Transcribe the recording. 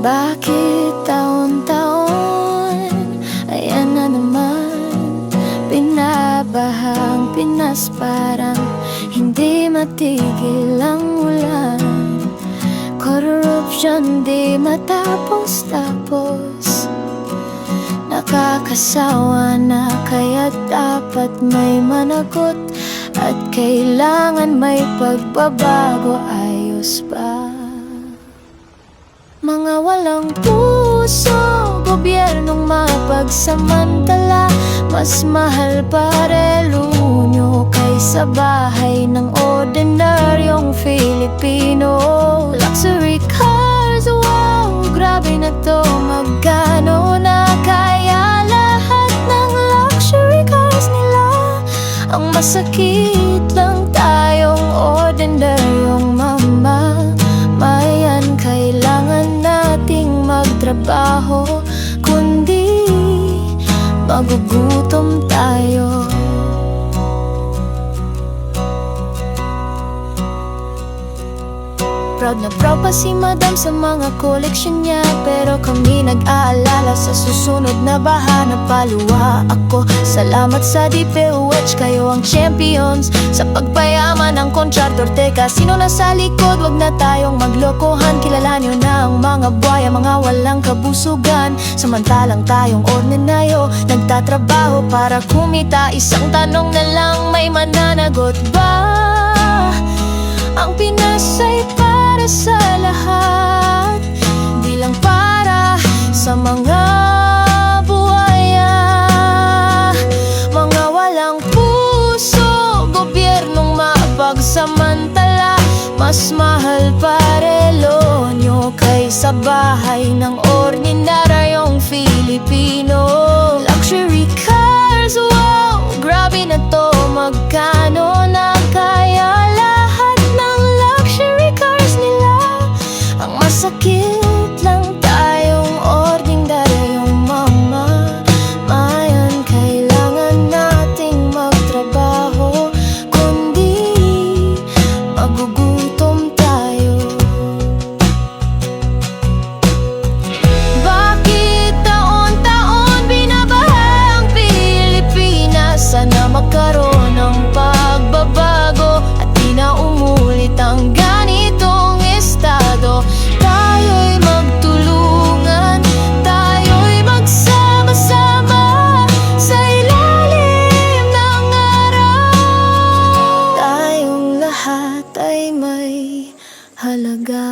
Bakit taon-taon? Ayan na naman. Binabahang Pinas Parang hindi matigil ang ulan. Corruption di matapos-tapos Nakakasawa na kaya dapat may managot At kailangan may pagbabago. Ayos ba? Mga walang puso Gobyernong mapagsamantala Mas mahal pa relo nyo Kaysa bahay ng ordinaryong Filipino 不不 Proud na proud pa si madam sa mga koleksyon niya. Pero kami nag-aalala sa susunod na baha na paluwa Ako, salamat sa DPWH, kayo ang champions. Sa pagpayaman ng kontraktor Teka, sino nasa likod? Wag na tayong maglokohan. Kilala nyo na ang mga buhaya, mga walang kabusugan. Samantalang tayong ordinaryo Nagtatrabaho para kumita. Isang tanong na lang, may mananagot ba? Ang Pinas ay para sa lahat Di lang para sa mga buhaya. Mga walang puso Gobyernong mapagsamantala Mas mahal pa relo nyo Kaysa bahay ng ordinaryong Filipino masakit lang halaga